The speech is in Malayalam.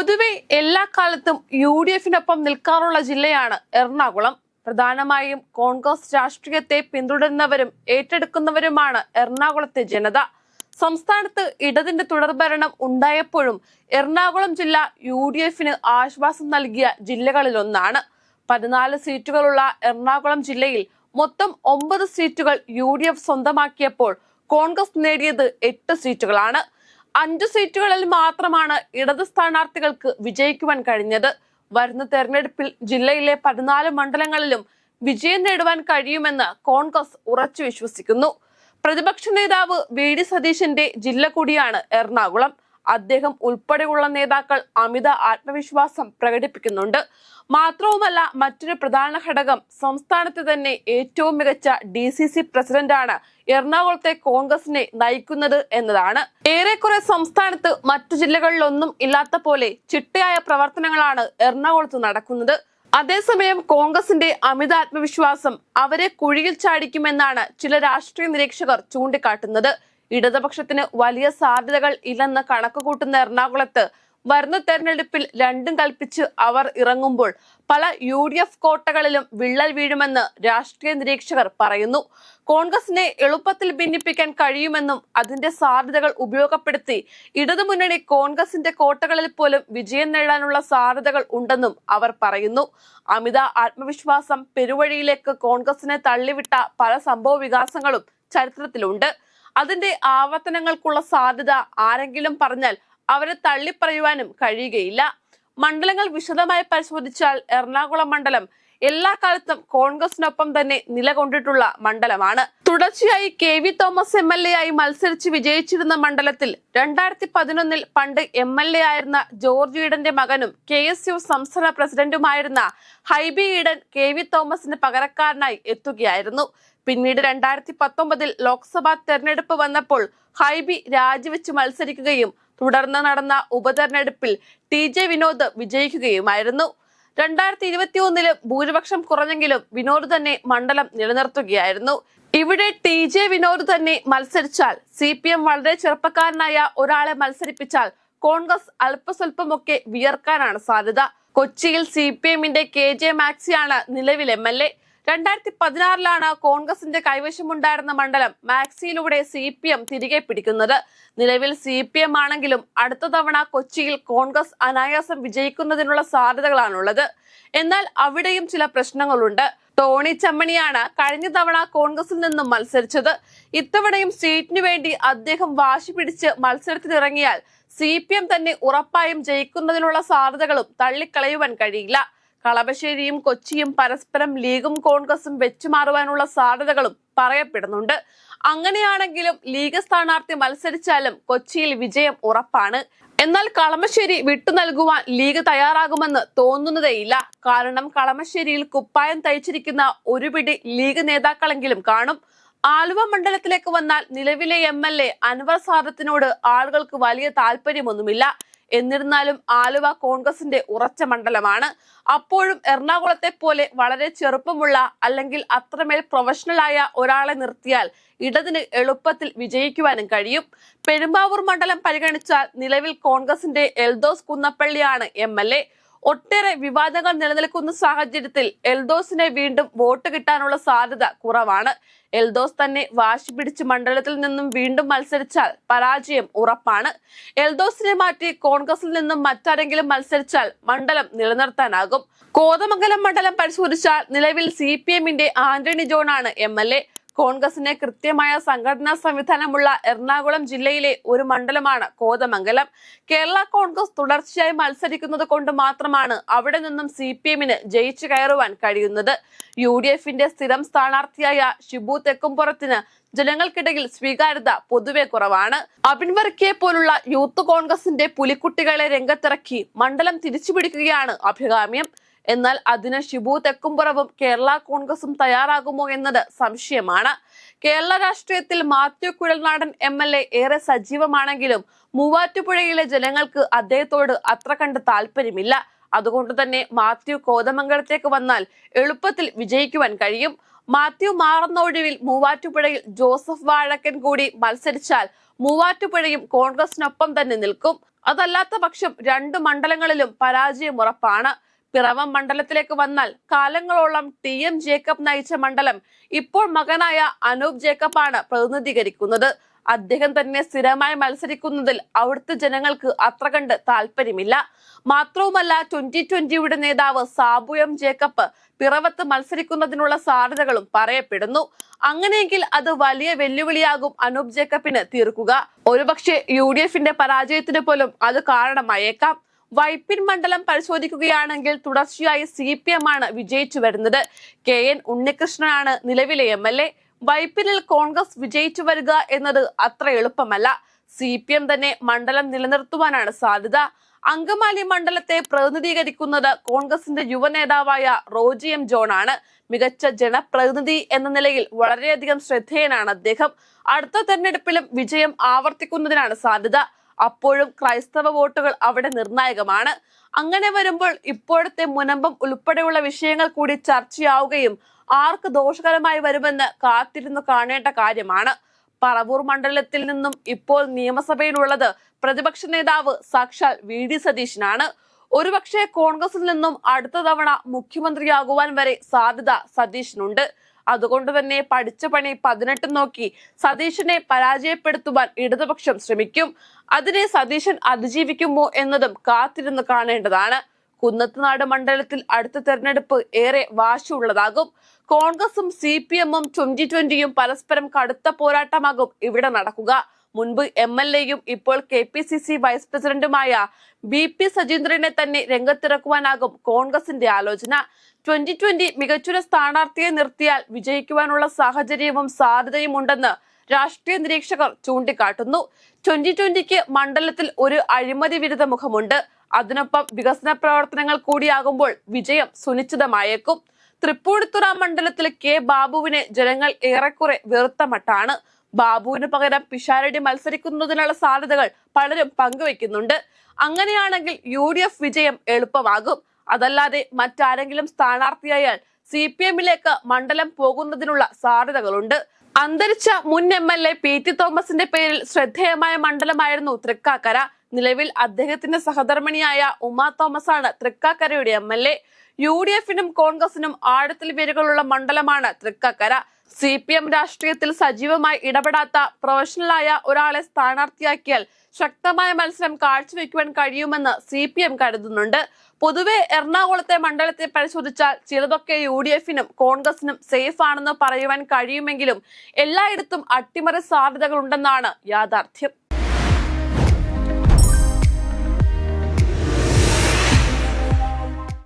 പൊതുവെ എല്ലാ കാലത്തും യു ഡി എഫിനൊപ്പം നിൽക്കാറുള്ള ജില്ലയാണ് എറണാകുളം. പ്രധാനമായും കോൺഗ്രസ് രാഷ്ട്രീയത്തെ പിന്തുടരുന്നവരും ഏറ്റെടുക്കുന്നവരുമാണ് എറണാകുളത്തെ ജനത. സംസ്ഥാനത്ത് ഇടതിന്റെ തുടർഭരണം ഉണ്ടായപ്പോഴും എറണാകുളം ജില്ല യു ഡി എഫിന് ആശ്വാസം നൽകിയ ജില്ലകളിലൊന്നാണ്. പതിനാല് സീറ്റുകളുള്ള എറണാകുളം ജില്ലയിൽ മൊത്തം ഒമ്പത് സീറ്റുകൾ യു സ്വന്തമാക്കിയപ്പോൾ കോൺഗ്രസ് നേടിയത് എട്ട് സീറ്റുകളാണ്. അഞ്ചു സീറ്റുകളിൽ മാത്രമാണ് ഇടത് സ്ഥാനാർത്ഥികൾക്ക് വിജയിക്കുവാൻ കഴിഞ്ഞത്. വരുന്ന തെരഞ്ഞെടുപ്പിൽ ജില്ലയിലെ പതിനാല് മണ്ഡലങ്ങളിലും വിജയം നേടുവാൻ കഴിയുമെന്ന് കോൺഗ്രസ് ഉറച്ചു വിശ്വസിക്കുന്നു. പ്രതിപക്ഷ നേതാവ് വി ഡി സതീശന്റെ ജില്ല കൂടിയാണ് എറണാകുളം. അദ്ദേഹം ഉൾപ്പെടെയുള്ള നേതാക്കൾ അമിത ആത്മവിശ്വാസം പ്രകടിപ്പിക്കുന്നുണ്ട്. മാത്രവുമല്ല മറ്റൊരു പ്രധാന ഘടകം സംസ്ഥാനത്തെ തന്നെ ഏറ്റവും മികച്ച ഡി സി സി പ്രസിഡന്റാണ് എറണാകുളത്തെ കോൺഗ്രസിനെ നയിക്കുന്നത് എന്നതാണ്. ഏറെക്കുറെ സംസ്ഥാനത്ത് മറ്റു ജില്ലകളിലൊന്നും ഇല്ലാത്ത പോലെ ചിട്ടയായ പ്രവർത്തനങ്ങളാണ് എറണാകുളത്ത് നടക്കുന്നത്. അതേസമയം കോൺഗ്രസിന്റെ അമിത ആത്മവിശ്വാസം അവരെ കുഴിയിൽ ചാടിക്കുമെന്നാണ് ചില രാഷ്ട്രീയ നിരീക്ഷകർ ചൂണ്ടിക്കാട്ടുന്നത്. ഇടതുപക്ഷത്തിന് വലിയ സാധ്യതകൾ ഇല്ലെന്ന് കണക്കുകൂട്ടുന്ന എറണാകുളത്ത് വരുന്ന തെരഞ്ഞെടുപ്പിൽ രണ്ടും കൽപ്പിച്ച് അവർ ഇറങ്ങുമ്പോൾ പല യു ഡി എഫ് കോട്ടകളിലും വിള്ളൽ വീഴുമെന്ന് രാഷ്ട്രീയ നിരീക്ഷകർ പറയുന്നു. കോൺഗ്രസിനെ എളുപ്പത്തിൽ ഭിന്നിപ്പിക്കാൻ കഴിയുമെന്നും അതിന്റെ സാധ്യതകൾ ഉപയോഗപ്പെടുത്തി ഇടതുമുന്നണി കോൺഗ്രസിന്റെ കോട്ടകളിൽ പോലും വിജയം നേടാനുള്ള സാധ്യതകൾ ഉണ്ടെന്നും അവർ പറയുന്നു. അമിത ആത്മവിശ്വാസം പെരുവഴിയിലേക്ക് കോൺഗ്രസിനെ തള്ളിവിട്ട പല സംഭവ വികാസങ്ങളും ചരിത്രത്തിലുണ്ട്. അതിന്റെ ആവർത്തനങ്ങൾക്കുള്ള സാധ്യത ആരെങ്കിലും പറഞ്ഞാൽ അവരെ തള്ളിപ്പറയുവാനും കഴിയുകയില്ല. മണ്ഡലങ്ങൾ വിശദമായി പരിശോധിച്ചാൽ എറണാകുളം മണ്ഡലം എല്ലാ കാലത്തും കോൺഗ്രസിനൊപ്പം തന്നെ നിലകൊണ്ടിട്ടുള്ള മണ്ഡലമാണ്. തുടർച്ചയായി K V Thomas M L A ആയി മത്സരിച്ച് വിജയിച്ചിരുന്ന മണ്ഡലത്തിൽ രണ്ടായിരത്തി പതിനൊന്നിൽ പണ്ട് എം എൽ എ ആയിരുന്ന ജോർജ് ഈഡന്റെ മകനും കെ എസ് യു സംസ്ഥാന പ്രസിഡന്റുമായിരുന്ന ഹൈബി ഈഡൻ കെ വി തോമസിന് പകരക്കാരനായി എത്തുകയായിരുന്നു. പിന്നീട് രണ്ടായിരത്തി പത്തൊമ്പതിൽ ലോക്സഭാ തെരഞ്ഞെടുപ്പ് വന്നപ്പോൾ ഹൈബി രാജിവെച്ച് മത്സരിക്കുകയും തുടർന്ന് നടന്ന ഉപതെരഞ്ഞെടുപ്പിൽ ടി ജെ വിനോദ് വിജയിക്കുകയുമായിരുന്നു. രണ്ടായിരത്തി ഇരുപത്തി ഒന്നിൽ ഭൂരിപക്ഷം കുറഞ്ഞെങ്കിലും വിനോദ് തന്നെ മണ്ഡലം നിലനിർത്തുകയായിരുന്നു. ഇവിടെ ടി ജെ വിനോദ് തന്നെ മത്സരിച്ചാൽ സി പി എം വളരെ ചെറുപ്പക്കാരനായ ഒരാളെ മത്സരിപ്പിച്ചാൽ കോൺഗ്രസ് അല്പസ്വല്പമൊക്കെ വിയർക്കാനാണ് സാധ്യത. കൊച്ചിയിൽ സി പി എമ്മിന്റെ കെ ജെ മാക്സിയാണ് നിലവിൽ എം എൽ എ. രണ്ടായിരത്തി പതിനാറിലാണ് കോൺഗ്രസിന്റെ കൈവശമുണ്ടായിരുന്ന മണ്ഡലം മാക്സിയിലൂടെ സി പി എം തിരികെ പിടിക്കുന്നത്. നിലവിൽ സി പി എം ആണെങ്കിലും അടുത്ത തവണ കൊച്ചിയിൽ കോൺഗ്രസ് അനായാസം വിജയിക്കുന്നതിനുള്ള സാധ്യതകളാണുള്ളത്. എന്നാൽ അവിടെയും ചില പ്രശ്നങ്ങളുണ്ട്. ടോണി ചമ്മണിയാണ് കഴിഞ്ഞ തവണ കോൺഗ്രസിൽ നിന്നും മത്സരിച്ചത്. ഇത്തവണയും സീറ്റിനു വേണ്ടി അദ്ദേഹം വാശി പിടിച്ച് മത്സരത്തിനിറങ്ങിയാൽ സി പി എം തന്നെ ഉറപ്പായും ജയിക്കുന്നതിനുള്ള സാധ്യതകളും തള്ളിക്കളയുവാൻ കഴിയില്ല. കളമശ്ശേരിയും കൊച്ചിയും പരസ്പരം ലീഗും കോൺഗ്രസും വെച്ചുമാറുവാനുള്ള സാധ്യതകളും പറയപ്പെടുന്നുണ്ട്. അങ്ങനെയാണെങ്കിലും ലീഗ് സ്ഥാനാർത്ഥി മത്സരിച്ചാലും കൊച്ചിയിൽ വിജയം ഉറപ്പാണ്. എന്നാൽ കളമശ്ശേരി വിട്ടു നൽകുവാൻ ലീഗ് തയ്യാറാകുമെന്ന് തോന്നുന്നതേയില്ല. കാരണം കളമശ്ശേരിയിൽ കുപ്പായം തയ്ച്ചിരിക്കുന്ന ഒരുപിടി ലീഗ് നേതാക്കളെങ്കിലും കാണും. ആലുവ മണ്ഡലത്തിലേക്ക് വന്നാൽ നിലവിലെ എം എൽ എ അൻവർ സാദത്തിനോട് ആളുകൾക്ക് വലിയ താല്പര്യമൊന്നുമില്ല. എന്നിരുന്നാലും ആലുവ കോൺഗ്രസിന്റെ ഉറച്ച മണ്ഡലമാണ്. അപ്പോഴും എറണാകുളത്തെ പോലെ വളരെ ചെറുപ്പമുള്ള അല്ലെങ്കിൽ അത്രമേൽ പ്രൊഫഷണലായ ഒരാളെ നിർത്തിയാൽ ഇടതിന് എളുപ്പത്തിൽ വിജയിക്കുവാനും കഴിയും. പെരുമ്പാവൂർ മണ്ഡലം പരിഗണിച്ചാൽ നിലവിൽ കോൺഗ്രസിന്റെ എൽദോസ് കുന്നപ്പള്ളിയാണ് എം. ഒട്ടേറെ വിവാദങ്ങൾ നിലനിൽക്കുന്ന സാഹചര്യത്തിൽ എൽദോസിനെ വീണ്ടും വോട്ട് കിട്ടാനുള്ള സാധ്യത കുറവാണ്. എൽദോസ് തന്നെ വാശി പിടിച്ച് മണ്ഡലത്തിൽ നിന്നും വീണ്ടും മത്സരിച്ചാൽ പരാജയം ഉറപ്പാണ്. എൽദോസിനെ മാറ്റി കോൺഗ്രസിൽ നിന്നും മറ്റാരെങ്കിലും മത്സരിച്ചാൽ മണ്ഡലം നിലനിർത്താനാകും. കോതമംഗലം മണ്ഡലം പരിശോധിച്ചാൽ നിലവിൽ സി പി എമ്മിന്റെ ആന്റണി ജോണാണ് എം എൽ എ. കോൺഗ്രസിന് കൃത്യമായ സംഘടനാ സംവിധാനമുള്ള എറണാകുളം ജില്ലയിലെ ഒരു മണ്ഡലമാണ് കോതമംഗലം. കേരള കോൺഗ്രസ് തുടർച്ചയായി മത്സരിക്കുന്നത് കൊണ്ട് മാത്രമാണ് അവിടെ നിന്നും സി പി എമ്മിന് ജയിച്ചു കയറുവാൻ കഴിയുന്നത്. യു ഡി എഫിന്റെ സ്ഥിരം സ്ഥാനാർത്ഥിയായ ഷിബു തെക്കുംപുറത്തിന് ജനങ്ങൾക്കിടയിൽ സ്വീകാര്യത പൊതുവെ കുറവാണ്. അബിൻ വർക്കിയെ പോലുള്ള യൂത്ത് കോൺഗ്രസിന്റെ പുലിക്കുട്ടികളെ രംഗത്തിറക്കി മണ്ഡലം തിരിച്ചുപിടിക്കുകയാണ് അഭികാമ്യം. എന്നാൽ അതിന് ഷിബു തെക്കുംപുറവും കേരള കോൺഗ്രസും തയ്യാറാകുമോ എന്നത് സംശയമാണ്. കേരള രാഷ്ട്രീയത്തിൽ Mathew Kuzhalnadan M L A ഏറെ സജീവമാണെങ്കിലും മൂവാറ്റുപുഴയിലെ ജനങ്ങൾക്ക് അദ്ദേഹത്തോട് അത്ര കണ്ട് താല്പര്യമില്ല. അതുകൊണ്ട് തന്നെ മാത്യു കോതമംഗലത്തേക്ക് വന്നാൽ എളുപ്പത്തിൽ വിജയിക്കുവാൻ കഴിയും. മാത്യു മാറുന്ന ഒഴിവിൽ മൂവാറ്റുപുഴയിൽ ജോസഫ് വാഴക്കൻ കൂടി മത്സരിച്ചാൽ മൂവാറ്റുപുഴയും കോൺഗ്രസിനൊപ്പം തന്നെ നിൽക്കും. അതല്ലാത്ത പക്ഷം രണ്ട് മണ്ഡലങ്ങളിലും പരാജയം ഉറപ്പാണ്. പിറവം മണ്ഡലത്തിലേക്ക് വന്നാൽ കാലങ്ങളോളം ടി എം ജേക്കബ് നയിച്ച മണ്ഡലം ഇപ്പോൾ മകനായ അനൂപ് ജേക്കബാണ് പ്രതിനിധീകരിക്കുന്നത്. അദ്ദേഹം തന്നെ സ്ഥിരമായി മത്സരിക്കുന്നതിൽ അവിടുത്തെ ജനങ്ങൾക്ക് അത്ര കണ്ട് താല്പര്യമില്ല. മാത്രവുമല്ല ട്വന്റി ട്വന്റിയുടെ നേതാവ് സാബു എം ജേക്കബ് പിറവത്ത് മത്സരിക്കുന്നതിനുള്ള സാധ്യതകളും പറയപ്പെടുന്നു. അങ്ങനെയെങ്കിൽ അത് വലിയ വെല്ലുവിളിയാകും അനൂപ് ജേക്കബിന് തീർക്കുക. ഒരുപക്ഷെ യു ഡി എഫിന്റെ പരാജയത്തിന് പോലും അത് കാരണമായേക്കാം. വൈപ്പിൻ മണ്ഡലം പരിശോധിക്കുകയാണെങ്കിൽ തുടർച്ചയായി സി പി എം ആണ് വിജയിച്ചു വരുന്നത്. കെ എൻ ഉണ്ണികൃഷ്ണനാണ് നിലവിലെ എം എൽ എ വൈപ്പിനിൽ കോൺഗ്രസ് വിജയിച്ചു വരിക എന്നത് അത്ര എളുപ്പമല്ല. സി പി എം തന്നെ മണ്ഡലം നിലനിർത്തുവാനാണ് സാധ്യത. അങ്കമാലി മണ്ഡലത്തെ പ്രതിനിധീകരിക്കുന്നത് കോൺഗ്രസിന്റെ യുവ നേതാവായ റോജി എം ജോൺ ആണ് മികച്ച ജനപ്രതിനിധി എന്ന നിലയിൽ വളരെയധികം ശ്രദ്ധേയനാണ് അദ്ദേഹം. അടുത്ത തെരഞ്ഞെടുപ്പിലും വിജയം ആവർത്തിക്കുന്നതിനാണ് സാധ്യത. അപ്പോഴും ക്രൈസ്തവ വോട്ടുകൾ അവിടെ നിർണായകമാണ്. അങ്ങനെ വരുമ്പോൾ ഇപ്പോഴത്തെ മുനമ്പം ഉൾപ്പെടെയുള്ള വിഷയങ്ങൾ കൂടി ചർച്ചയാവുകയും ആർക്ക് ദോഷകരമായി വരുമെന്ന് കാത്തിരുന്നു കാണേണ്ട കാര്യമാണ്. പറവൂർ മണ്ഡലത്തിൽ നിന്നും ഇപ്പോൾ നിയമസഭയിലുള്ളത് പ്രതിപക്ഷ നേതാവ് സാക്ഷാൽ വി ഡി സതീശനാണ്. ഒരുപക്ഷെ കോൺഗ്രസിൽ നിന്നും അടുത്ത തവണ മുഖ്യമന്ത്രിയാകുവാൻ വരെ സാധ്യത സതീശനുണ്ട്. അതുകൊണ്ട് തന്നെ പഠിച്ച പണി പതിനെട്ട് നോക്കി സതീശനെ പരാജയപ്പെടുത്തുവാൻ ഇടതുപക്ഷം ശ്രമിക്കും. അതിനെ സതീശൻ അതിജീവിക്കുമോ എന്നതും കാത്തിരുന്ന് കാണേണ്ടതാണ്. കുന്നത്തുനാട് മണ്ഡലത്തിൽ അടുത്ത തെരഞ്ഞെടുപ്പ് ഏറെ വാശിയുള്ളതാകും. കോൺഗ്രസും സി പി എമ്മും ട്വന്റി ട്വന്റിയും പരസ്പരം കടുത്ത പോരാട്ടമാകും ഇവിടെ നടക്കുക. മുൻപ് എം എൽ എയും ഇപ്പോൾ K P C C vice പ്രസിഡന്റുമായ ബി പി സജീന്ദ്രനെ തന്നെ രംഗത്തിറക്കുവാനാകും കോൺഗ്രസിന്റെ ആലോചന. ട്വന്റി ട്വന്റി മികച്ചൊരു സ്ഥാനാർത്ഥിയെ നിർത്തിയാൽ വിജയിക്കുവാനുള്ള സാഹചര്യവും സാധ്യതയും ഉണ്ടെന്ന് രാഷ്ട്രീയ നിരീക്ഷകർ ചൂണ്ടിക്കാട്ടുന്നു. ട്വന്റി ട്വന്റിക്ക് മണ്ഡലത്തിൽ ഒരു അഴിമതി വിരുദ്ധ മുഖമുണ്ട്. അതിനൊപ്പം വികസന പ്രവർത്തനങ്ങൾ കൂടിയാകുമ്പോൾ വിജയം സുനിശ്ചിതമായേക്കും. തൃപ്പൂണിത്തുറ മണ്ഡലത്തിൽ കെ ബാബുവിനെ ജനങ്ങൾ ഏറെക്കുറെ വെറുത്ത മട്ടാണ്. ബാബുവിന് പകരം പിഷാരടി മത്സരിക്കുന്നതിനുള്ള സാധ്യതകൾ പലരും പങ്കുവെക്കുന്നുണ്ട് അങ്ങനെയാണെങ്കിൽ യു ഡി എഫ് വിജയം എളുപ്പമാകും. അതല്ലാതെ മറ്റാരെങ്കിലും സ്ഥാനാർത്ഥിയായാൽ സി പി എമ്മിലേക്ക് മണ്ഡലം പോകുന്നതിനുള്ള സാധ്യതകളുണ്ട്. അന്തരിച്ച മുൻ M L A P T തോമസിന്റെ പേരിൽ ശ്രദ്ധേയമായ മണ്ഡലമായിരുന്നു തൃക്കാക്കര. നിലവിൽ അദ്ദേഹത്തിന്റെ സഹധർമ്മിണിയായ ഉമാ തോമസ് ആണ് തൃക്കാക്കരയുടെ M L A. U D എഫിനും കോൺഗ്രസിനും ആഴത്തിൽ വേരുകളുള്ള മണ്ഡലമാണ് തൃക്കാക്കര. സി പി എം രാഷ്ട്രീയത്തിൽ സജീവമായി ഇടപെടാത്ത പ്രൊഫഷണലായ ഒരാളെ സ്ഥാനാർത്ഥിയാക്കിയാൽ ശക്തമായ മത്സരം കാഴ്ചവെക്കുവാൻ കഴിയുമെന്ന് സി പി എം കരുതുന്നുണ്ട്. പൊതുവെ എറണാകുളത്തെ മണ്ഡലത്തെ പരിശോധിച്ചാൽ ചിലതൊക്കെ യു ഡി എഫിനും കോൺഗ്രസിനും സേഫ് ആണെന്ന് പറയുവാൻ കഴിയുമെങ്കിലും എല്ലായിടത്തും അട്ടിമറി സാധ്യതകളുണ്ടെന്നാണ് യാഥാർത്ഥ്യം.